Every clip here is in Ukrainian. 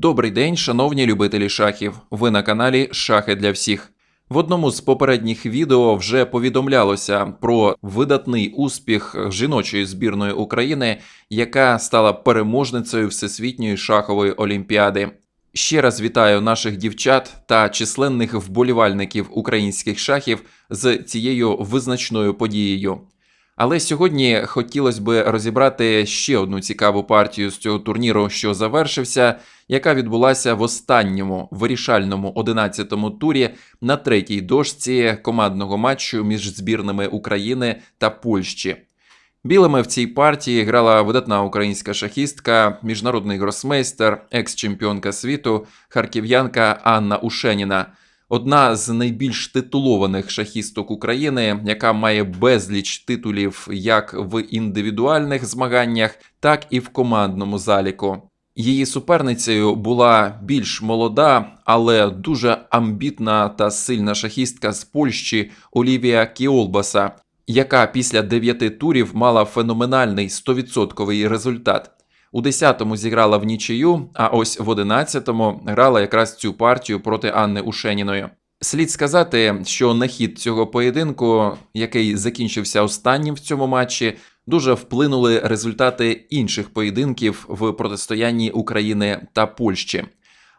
Добрий день, шановні любителі шахів. Ви на каналі Шахи для всіх. В одному з попередніх відео вже повідомлялося про видатний успіх жіночої збірної України, яка стала переможницею Всесвітньої шахової олімпіади. Ще раз вітаю наших дівчат та численних вболівальників українських шахів з цією визначною подією. Але сьогодні хотілося би розібрати ще одну цікаву партію з цього турніру, що завершився, яка відбулася в останньому вирішальному 11-му турі на третій дошці командного матчу між збірними України та Польщі. Білими в цій партії грала видатна українська шахістка, міжнародний гросмейстер, екс-чемпіонка світу, харків'янка Анна Ушеніна. Одна з найбільш титулованих шахісток України, яка має безліч титулів як в індивідуальних змаганнях, так і в командному заліку. Її суперницею була більш молода, але дуже амбітна та сильна шахістка з Польщі Олівія Кіолбаса, яка після дев'яти турів мала феноменальний 100% результат. У 10-му зіграла в нічию, а ось в 11-му грала якраз цю партію проти Анни Ушеніної. Слід сказати, що на хід цього поєдинку, який закінчився останнім в цьому матчі, дуже вплинули результати інших поєдинків в протистоянні України та Польщі.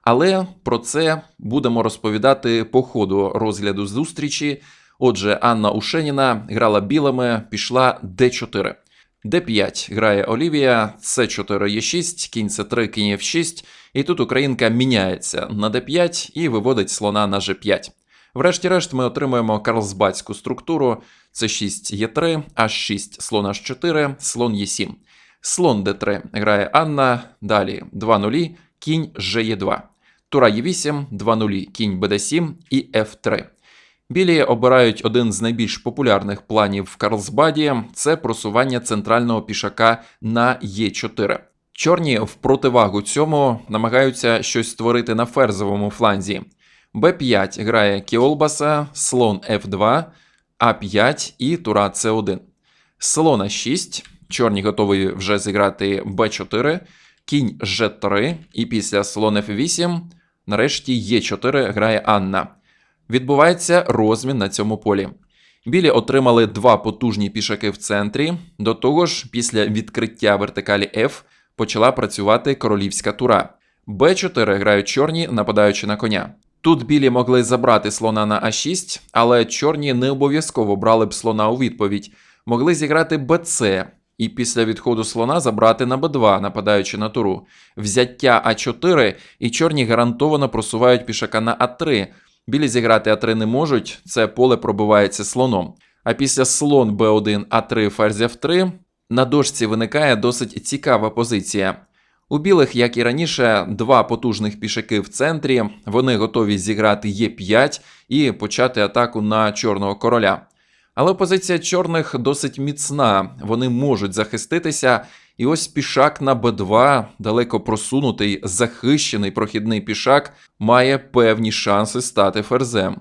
Але про це будемо розповідати по ходу розгляду зустрічі. Отже, Анна Ушеніна грала білими, пішла d4. D5 грає Олівія, c4 e6, кінь c3, кінь f6, і тут українка міняється на d5 і виводить слона на g5. Врешті-решт ми отримуємо карлсбадську структуру c6 e3, h6, слон h4, слон e7. Слон d3 грає Анна, далі 2 нулі, кінь g2. Тура e8, 2 нулі, кінь bd7 і f3. Білі обирають один з найбільш популярних планів в Карлсбаді це просування центрального пішака на Е4. Чорні в противагу цьому намагаються щось створити на ферзовому фланзі. Б5 грає Кіолбаса, слон F2, А5 і тура С1. Слон А6. Чорні готові вже зіграти Б4, кінь Ж3, і після слон F8 нарешті Е4 грає Анна. Відбувається розмін на цьому полі. Білі отримали два потужні пішаки в центрі. До того ж, після відкриття вертикалі F почала працювати королівська тура. Б4 грають чорні, нападаючи на коня. Тут білі могли забрати слона на А6, але чорні не обов'язково брали б слона у відповідь, могли зіграти БЦ і після відходу слона забрати на Б2, нападаючи на туру. Взяття А4 і чорні гарантовано просувають пішака на А3. Білі зіграти А3 не можуть, це поле пробивається слоном. А після слон Б1, А3, ферзь F3 на дошці виникає досить цікава позиція. У білих, як і раніше, два потужних пішаки в центрі. Вони готові зіграти Е5 і почати атаку на чорного короля. Але позиція чорних досить міцна, вони можуть захиститися. І ось пішак на Б2, далеко просунутий, захищений прохідний пішак, має певні шанси стати ферзем.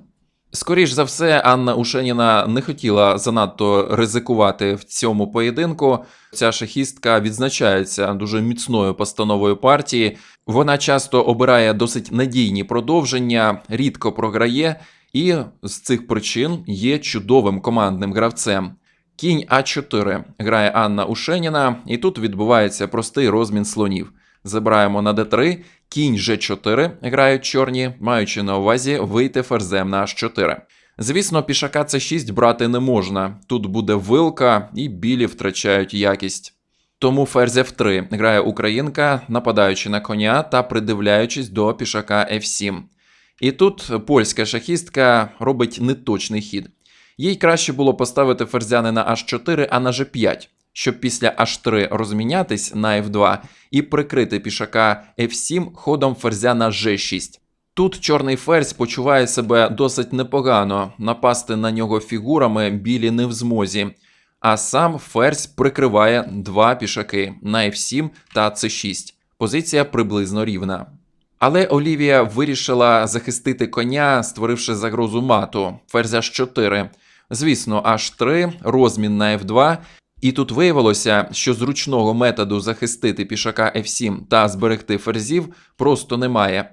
Скоріш за все, Анна Ушеніна не хотіла занадто ризикувати в цьому поєдинку. Ця шахістка відзначається дуже міцною постановою партії. Вона часто обирає досить надійні продовження, рідко програє, і з цих причин є чудовим командним гравцем. Кінь А4 грає Анна Ушеніна, і тут відбувається простий розмін слонів. Забираємо на Д3, кінь Ж4 грають чорні, маючи на увазі вийти ферзем на H4. Звісно, пішака С6 брати не можна. Тут буде вилка, і білі втрачають якість. Тому ферзь F3 грає українка, нападаючи на коня та придивляючись до пішака F7. І тут польська шахістка робить неточний хід. Їй краще було поставити ферзя не на H4, а на G5, щоб після H3 розмінятись на F2 і прикрити пішака F7 ходом ферзя на G6. Тут чорний ферзь почуває себе досить непогано, напасти на нього фігурами білі не в змозі. А сам ферзь прикриває два пішаки на F7 та C6. Позиція приблизно рівна. Але Олівія вирішила захистити коня, створивши загрозу мату, ферзя 4. Звісно, H3, розмін на F2, І тут виявилося, що зручного методу захистити пішака F7 та зберегти ферзів просто немає.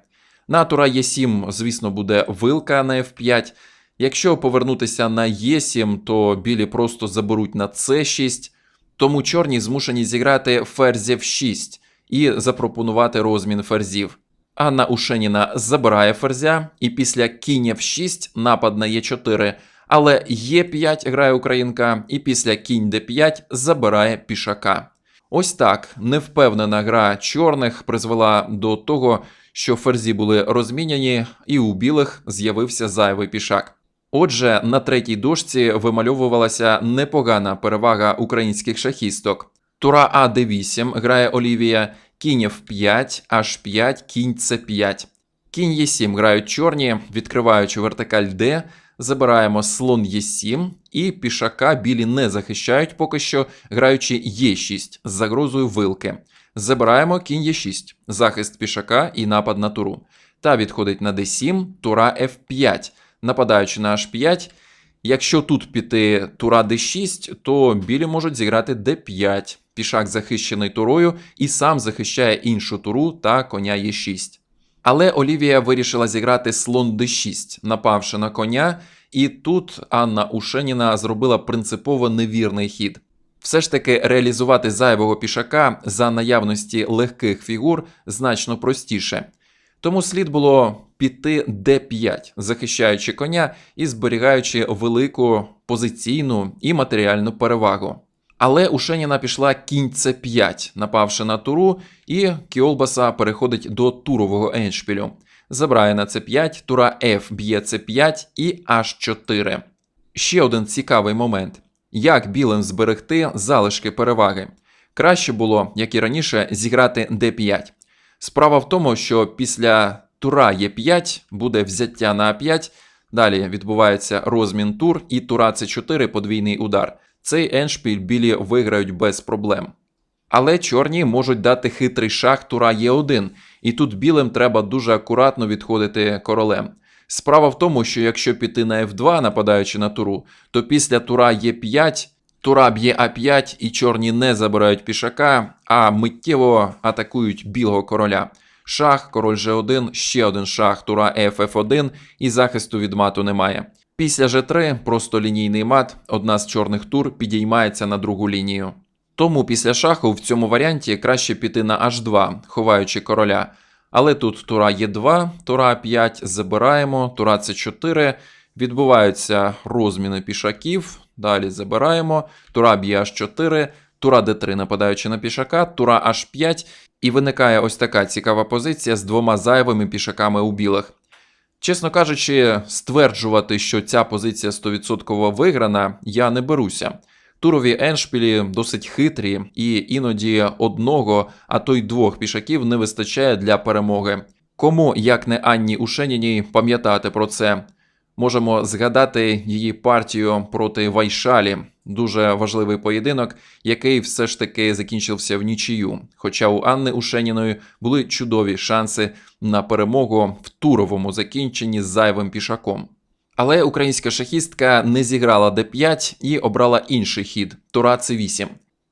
На тура Е7, звісно, буде вилка на F5. Якщо повернутися на Е7, то білі просто заберуть на С6, тому чорні змушені зіграти ферзь F6 і запропонувати розмін ферзів. Анна Ушеніна забирає ферзя, і після кінь F6 напад на Е4, але Е5 грає українка, і після кінь Д5 забирає пішака. Ось так невпевнена гра чорних призвела до того, що ферзі були розміняні, і у білих з'явився зайвий пішак. Отже, на третій дошці вимальовувалася непогана перевага українських шахісток. Тура А Д8 грає Олівія, кінь F5, H5, кінь С5. Кінь Е7 грають чорні, відкриваючи вертикаль Д, забираємо слон Е7, і пішака білі не захищають поки що, граючи Е6 з загрозою вилки. Забираємо кінь Е6, захист пішака і напад на туру. Та відходить на d7, тура F5, нападаючи на H5. Якщо тут піти тура d6, то білі можуть зіграти d5. Пішак захищений турою і сам захищає іншу туру та коня Е6. Але Олівія вирішила зіграти слон d6, напавши на коня, і тут Анна Ушеніна зробила принципово невірний хід. Все ж таки реалізувати зайвого пішака за наявності легких фігур значно простіше. Тому слід було піти d5, захищаючи коня і зберігаючи велику позиційну і матеріальну перевагу. Але Ушеніна пішла кінь c5, напавши на туру, і Кіолбаса переходить до турового еншпілю. Забирає на c5, тура F б'є c5 і h4. Ще один цікавий момент. Як білим зберегти залишки переваги? Краще було, як і раніше, зіграти d5. Справа в тому, що після тура Е5 буде взяття на А5, далі відбувається розмін тур і тура С4 подвійний удар. Цей еншпіль білі виграють без проблем. Але чорні можуть дати хитрий шах тура Е1, і тут білим треба дуже акуратно відходити королем. Справа в тому, що якщо піти на F2, нападаючи на туру, то після тура Е5 тура б'є А5 і чорні не забирають пішака, а миттєво атакують білого короля. Шах, король G1, ще один шах, тура F, F1 і захисту від мату немає. Після G3 просто лінійний мат, одна з чорних тур підіймається на другу лінію. Тому після шаху в цьому варіанті краще піти на H2, ховаючи короля. Але тут тура Е2, тура 5 забираємо, тура С4, відбуваються розміни пішаків, далі забираємо, тура б'є H4, тура Д3 нападаючи на пішака, тура H5, і виникає ось така цікава позиція з двома зайвими пішаками у білих. Чесно кажучи, стверджувати, що ця позиція 100% виграна, я не беруся. Турові еншпілі досить хитрі, і іноді одного, а то й двох пішаків не вистачає для перемоги. Кому, як не Анні Ушеніній, пам'ятати про це? Можемо згадати її партію проти Вайшалі, дуже важливий поєдинок, який все ж таки закінчився в нічию. Хоча у Анни Ушеніної були чудові шанси на перемогу в туровому закінченні з зайвим пішаком. Але українська шахістка не зіграла d5 і обрала інший хід тура c8.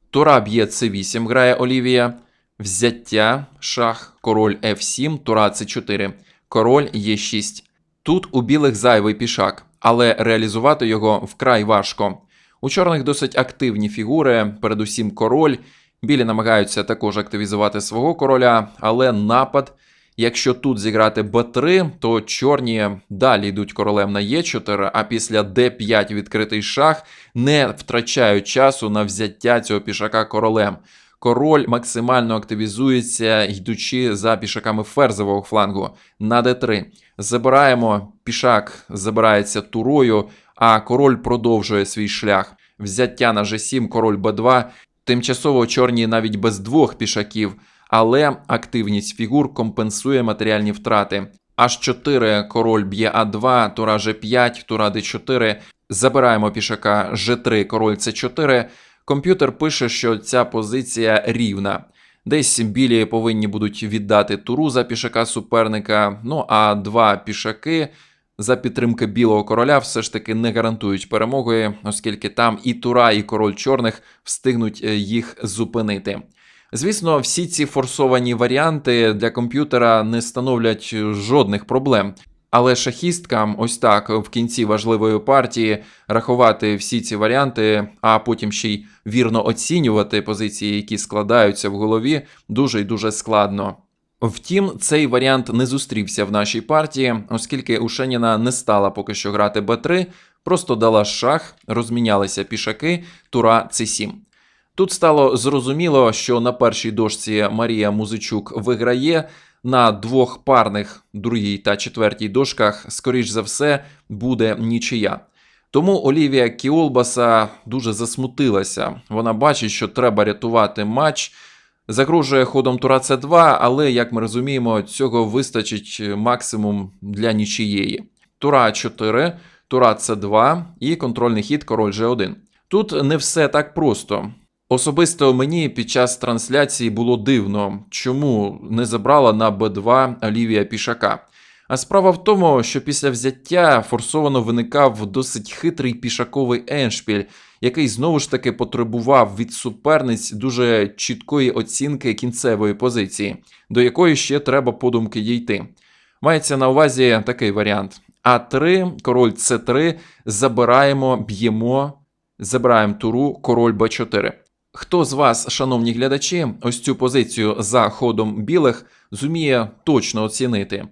Тура б'є c8, грає Олівія. Взяття, шах, король f7, тура c4, король e6. Тут у білих зайвий пішак, але реалізувати його вкрай важко. У чорних досить активні фігури, передусім король. Білі намагаються також активізувати свого короля, але напад. Якщо тут зіграти Б3, то чорні далі йдуть королем на Е4, а після Д5 відкритий шах не втрачають часу на взяття цього пішака королем. Король максимально активізується, йдучи за пішаками ферзового флангу на d3. Забираємо, пішак забирається турою, а король продовжує свій шлях. Взяття на g7, король b2. Тимчасово чорні навіть без двох пішаків, але активність фігур компенсує матеріальні втрати. H4, король б'є А2, тура G5, тура D4. Забираємо пішака G3, король C4. Комп'ютер пише, що ця позиція рівна. Десь білі повинні будуть віддати туру за пішака суперника. Ну а два пішаки за підтримки білого короля все ж таки не гарантують перемоги, оскільки там і Тура, і король чорних встигнуть е, їх зупинити. Звісно, всі ці форсовані варіанти для комп'ютера не становлять жодних проблем. Але шахісткам, ось так в кінці важливої партії рахувати всі ці варіанти, а потім ще й вірно оцінювати позиції, які складаються в голові, дуже і дуже складно. Втім, цей варіант не зустрівся в нашій партії, оскільки у Шеніна не стала поки що грати Б3, просто дала шах, розмінялися пішаки, тура С7. Тут стало зрозуміло, що на першій дошці Марія Музичук виграє. На двох парних другій та четвертій дошках, скоріш за все, буде нічия. Тому Олівія Кіолбаса дуже засмутилася. Вона бачить, що треба рятувати матч. Загрожує ходом тура С2, але, як ми розуміємо, цього вистачить максимум для нічиєї. Тура 4, тура С2 і контрольний хід король G1. Тут не все так просто. Особисто мені під час трансляції було дивно, чому не забрала на Б2 Олівія Пішака. А справа в тому, що після взяття форсовано виникав досить хитрий пішаковий еншпіль, який знову ж таки потребував від суперниць дуже чіткої оцінки кінцевої позиції, до якої ще треба подумки дійти. Мається на увазі такий варіант: А3, король С3, забираємо, б'ємо, забираємо туру, король Б4. Хто з вас, шановні глядачі, ось цю позицію за ходом білих зуміє точно оцінити?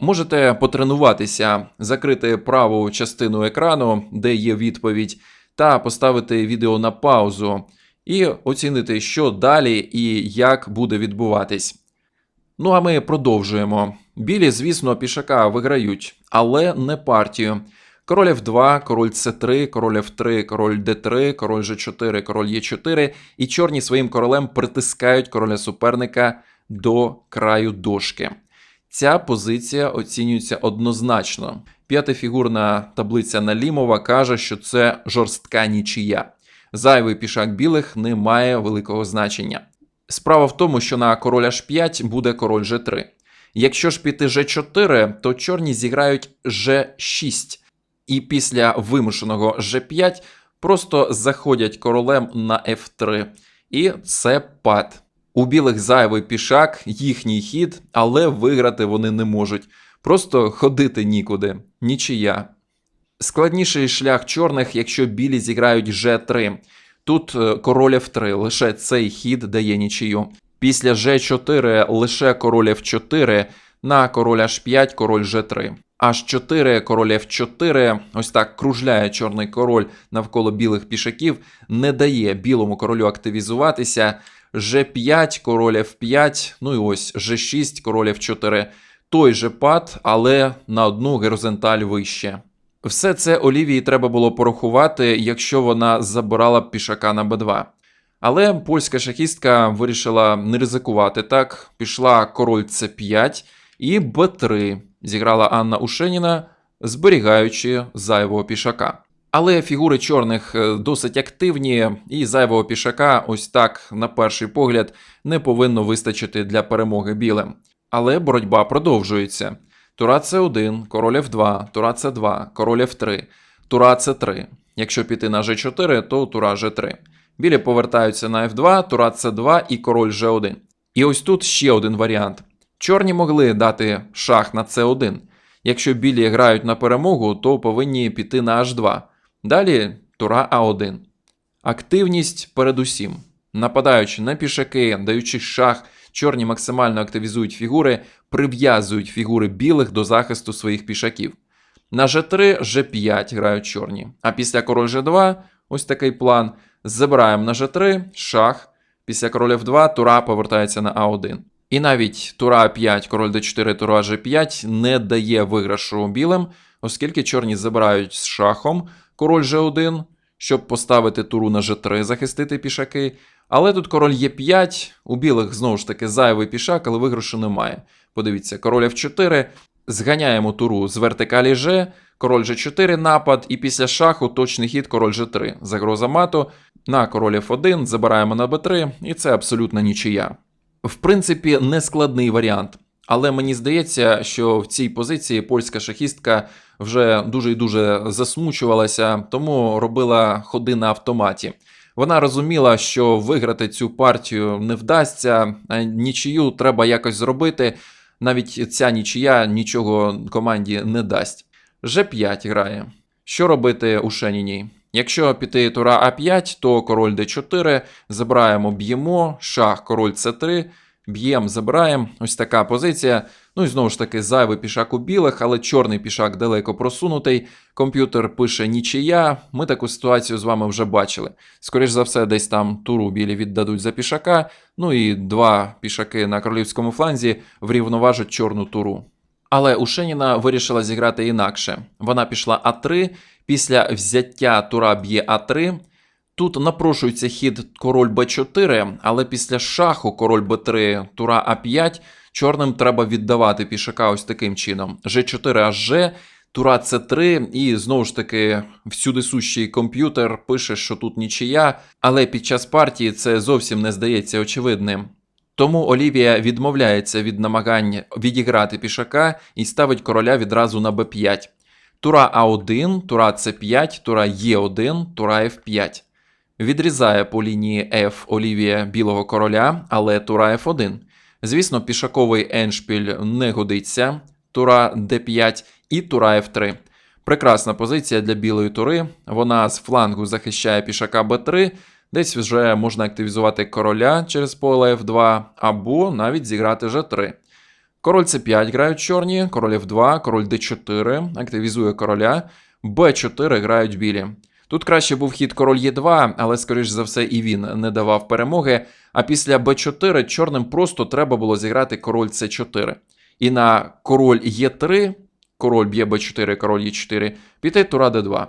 Можете потренуватися, закрити праву частину екрану, де є відповідь, та поставити відео на паузу і оцінити, що далі і як буде відбуватись. Ну а ми продовжуємо. Білі, звісно, пішака виграють, але не партію. Король F2, король C3, король F3, король D3, король G4, король E4 і чорні своїм королем притискають короля суперника до краю дошки. Ця позиція оцінюється однозначно. П'ятифігурна таблиця Налімова каже, що це жорстка нічия. Зайвий пішак білих не має великого значення. Справа в тому, що на король H5 буде король G3. Якщо ж піти G4, то чорні зіграють G6 і після вимушеного G5 просто заходять королем на F3. І це пад. У білих зайвий пішак, їхній хід, але виграти вони не можуть. Просто ходити нікуди. Нічия. Складніший шлях чорних, якщо білі зіграють G3. Тут е, король F3, лише цей хід дає нічию. Після G4 лише король F4, на король H5, король G3. H4, король F4, ось так кружляє чорний король навколо білих пішаків, не дає білому королю активізуватися. G5, король F5, ну і ось G6, король F4. Той же пад, але на одну горизонталь вище. Все це Олівії треба було порахувати, якщо вона забирала пішака на Б2. Але польська шахістка вирішила не ризикувати так. Пішла король С5 і Б3 зіграла Анна Ушеніна, зберігаючи зайвого пішака. Але фігури чорних е, досить активні, і зайвого пішака, ось так, на перший погляд, не повинно вистачити для перемоги білим. Але боротьба продовжується. Тура С1, король F2, тура С2, король F3, тура С3. Якщо піти на G4, то тура G3. Білі повертаються на F2, тура С2 і король G1. І ось тут ще один варіант. Чорні могли дати шах на С1. Якщо білі грають на перемогу, то повинні піти на H2. Далі тура А1. Активність передусім. Нападаючи на пішаки, даючи шах, чорні максимально активізують фігури, прив'язують фігури білих до захисту своїх пішаків. На G3, G5 грають чорні. А після король G2, ось такий план. Забираємо на G3, шах. Після короля F2 тура повертається на А1. І навіть тура А5, король d4, тура G5 не дає виграшу білим, оскільки чорні забирають з шахом король G1, щоб поставити туру на G3, захистити пішаки. Але тут король Е5, у білих знову ж таки зайвий пішак, але виграшу немає. Подивіться, король F4, зганяємо туру з вертикалі G, король G4 напад, і після шаху точний хід король G3. Загроза мату на король F1, забираємо на B3, і це абсолютно нічия. В принципі, нескладний варіант. Але мені здається, що в цій позиції польська шахістка вже дуже і дуже засмучувалася, тому робила ходи на автоматі. Вона розуміла, що виграти цю партію не вдасться, нічию треба якось зробити. Навіть ця нічия нічого команді не дасть. Ж5 грає. Що робити у Шеніній? Якщо піти тура А5, то король Д4, забираємо, б'ємо, шах, король С3, б'ємо, забираємо. Ось така позиція. Ну і знову ж таки, зайвий пішак у білих, але чорний пішак далеко просунутий. Комп'ютер пише нічия. Ми таку ситуацію з вами вже бачили. Скоріш за все, десь там туру білі віддадуть за пішака. Ну і два пішаки на королівському фланзі врівноважать чорну туру. Але Ушеніна вирішила зіграти інакше. Вона пішла А3, після взяття тура б'є А3. Тут напрошується хід король Б4, але після шаху король Б3, тура А5, чорним треба віддавати пішака ось таким чином. Ж4 аж тура С3, і знову ж таки всюди сущий комп'ютер пише, що тут нічия, але під час партії це зовсім не здається очевидним. Тому Олівія відмовляється від намагань відіграти пішака і ставить короля відразу на Б5. Тура А1, тура С5, тура Е1, тура Ф5. Відрізає по лінії F Олівія білого короля, але тура F1. Звісно, пішаковий еншпіль не годиться, тура D5 і тура F3. Прекрасна позиція для білої тури. Вона з флангу захищає пішака Б3. Десь вже можна активізувати короля через поле F2, або навіть зіграти G3. Король C5 грають чорні, король F2, король D4, активізує короля, B4 грають білі. Тут краще був хід король Е2, але, скоріш за все, і він не давав перемоги. А після Б4 чорним просто треба було зіграти король С4. І на король Е3, король б'є Б4, король Е4, піти тура Д2.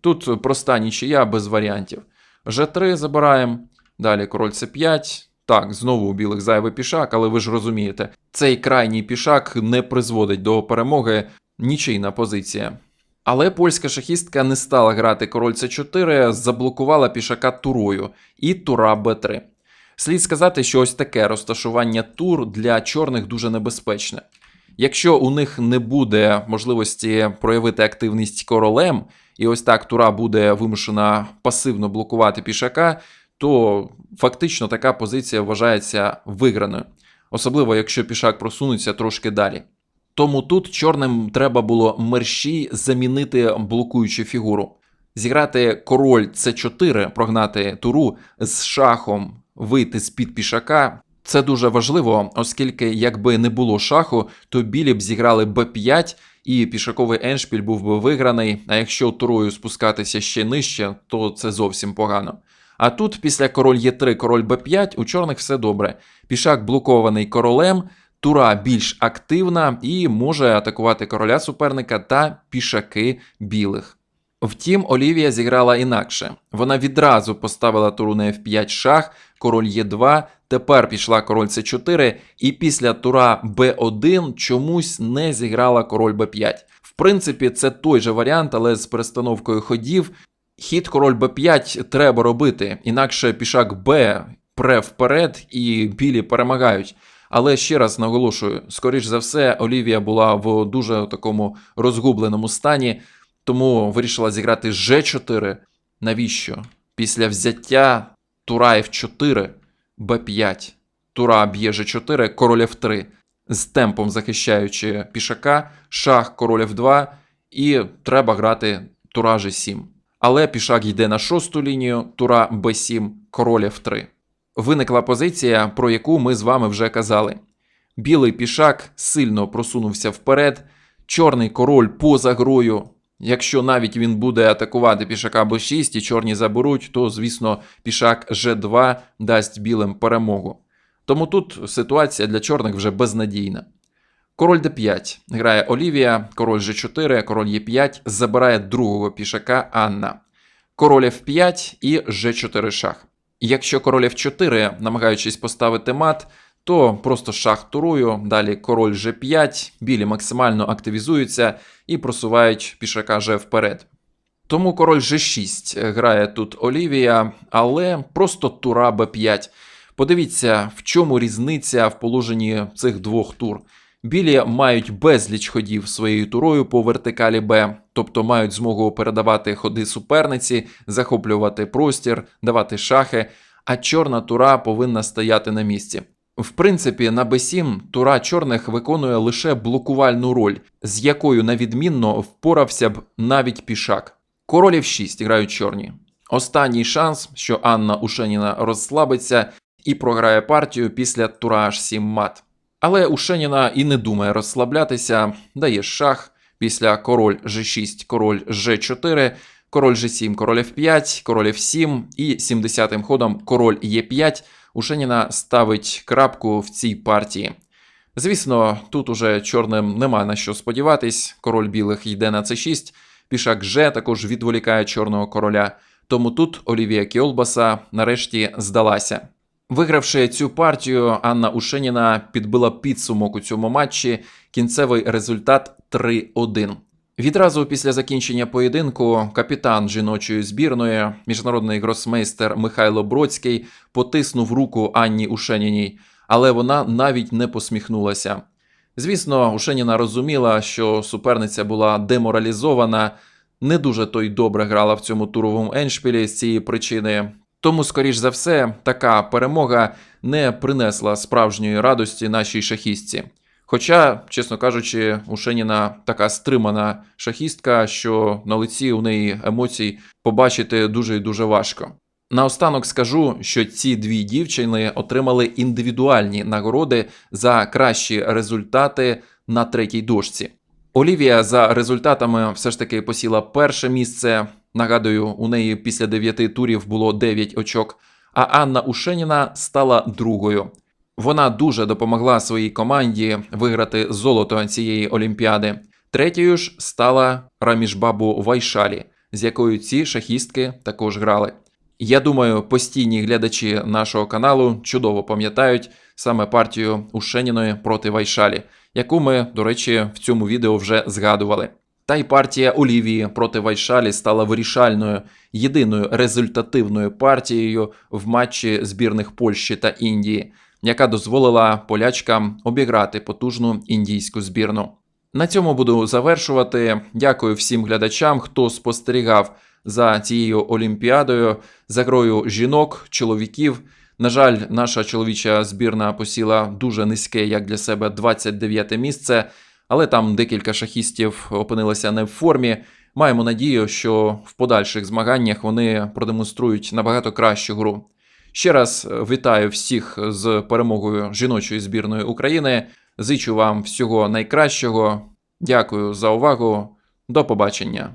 Тут проста нічия без варіантів. Ж3 забираємо. Далі король С5. Так, знову у білих зайвий пішак, але ви ж розумієте, цей крайній пішак не призводить до перемоги нічийна позиція. Але польська шахістка не стала грати король С4, заблокувала пішака турою і тура Б3. Слід сказати, що ось таке розташування тур для чорних дуже небезпечне. Якщо у них не буде можливості проявити активність королем, і ось так тура буде вимушена пасивно блокувати пішака, то фактично така позиція вважається виграною, особливо якщо пішак просунеться трошки далі. Тому тут чорним треба було мерщій замінити блокуючу фігуру. Зіграти король С4, прогнати туру з шахом, вийти з-під пішака. Це дуже важливо, оскільки, якби не було шаху, то білі б зіграли Б5, і пішаковий еншпіль був би виграний. А якщо турою спускатися ще нижче, то це зовсім погано. А тут, після король Е3, король Б5, у чорних все добре. Пішак блокований королем, тура більш активна і може атакувати короля суперника та пішаки білих. Втім, Олівія зіграла інакше. Вона відразу поставила туру на F5 шах, король Е2, тепер пішла король С4, і після тура Б1 чомусь не зіграла король Б5. В принципі, це той же варіант, але з перестановкою ходів. Хід король Б5 треба робити, інакше пішак Б пре вперед і білі перемагають. Але ще раз наголошую: скоріш за все, Олівія була в дуже такому розгубленому стані, тому вирішила зіграти Ж4. Навіщо? Після взяття тура F4, Б5, тура б'є Ж4, король F3, з темпом захищаючи пішака, шах, король F2, і треба грати тура G7. Але пішак йде на шосту лінію, тура Б7, король F3. Виникла позиція, про яку ми з вами вже казали. Білий пішак сильно просунувся вперед, чорний король поза грою. Якщо навіть він буде атакувати пішака Б6 і чорні заберуть, то, звісно, пішак Ж2 дасть білим перемогу. Тому тут ситуація для чорних вже безнадійна. Король d5 грає Олівія, король G4, король Е5 забирає другого пішака Анна. Король F5 і G4 шах. Якщо король F4, намагаючись поставити мат, то просто шах турую, далі король G5, білі максимально активізуються і просувають пішака G вперед. Тому король G6 грає тут Олівія, але просто тура B5. Подивіться, в чому різниця в положенні цих двох тур. Білі мають безліч ходів своєю турою по вертикалі Б, тобто мають змогу передавати ходи суперниці, захоплювати простір, давати шахи, а чорна тура повинна стояти на місці. В принципі, на Б7 тура чорних виконує лише блокувальну роль, з якою на відмінно впорався б навіть пішак. Король F6 грають чорні. Останній шанс, що Анна Ушеніна розслабиться і програє партію після тура H7 мат. Але Ушеніна і не думає розслаблятися, дає шах після король G6, король G4, король G7, король F5, король F7 і 70-м ходом король E5 Ушеніна ставить крапку в цій партії. Звісно, тут уже чорним нема на що сподіватись. Король білих йде на c6, пішак G також відволікає чорного короля. Тому тут Олівія Кіолбаса нарешті здалася. Вигравши цю партію, Анна Ушеніна підбила підсумок у цьому матчі. Кінцевий результат 3-1. Відразу після закінчення поєдинку капітан жіночої збірної, міжнародний гросмейстер Михайло Бродський, потиснув руку Анні Ушеніній, але вона навіть не посміхнулася. Звісно, Ушеніна розуміла, що суперниця була деморалізована, не дуже то й добре грала в цьому туровому еншпілі з цієї причини. Тому, скоріш за все, така перемога не принесла справжньої радості нашій шахістці. Хоча, чесно кажучи, у Шеніна така стримана шахістка, що на лиці у неї емоцій побачити дуже і дуже важко. Наостанок скажу, що ці дві дівчини отримали індивідуальні нагороди за кращі результати на третій дошці. Олівія за результатами все ж таки посіла перше місце. Нагадую, у неї після дев'яти турів було 9 очок, а Анна Ушеніна стала другою. Вона дуже допомогла своїй команді виграти золото цієї олімпіади. Третьою ж стала Рамішбабу Вайшалі, з якою ці шахістки також грали. Я думаю, постійні глядачі нашого каналу чудово пам'ятають саме партію Ушеніної проти Вайшалі, яку ми, до речі, в цьому відео вже згадували. Та й партія Олівії проти Вайшалі стала вирішальною, єдиною результативною партією в матчі збірних Польщі та Індії, яка дозволила полячкам обіграти потужну індійську збірну. На цьому буду завершувати. Дякую всім глядачам, хто спостерігав за цією олімпіадою, за грою жінок, чоловіків. На жаль, наша чоловіча збірна посіла дуже низьке, як для себе, 29 місце, але там декілька шахістів опинилися не в формі. Маємо надію, що в подальших змаганнях вони продемонструють набагато кращу гру. Ще раз вітаю всіх з перемогою жіночої збірної України. Зичу вам всього найкращого. Дякую за увагу. До побачення.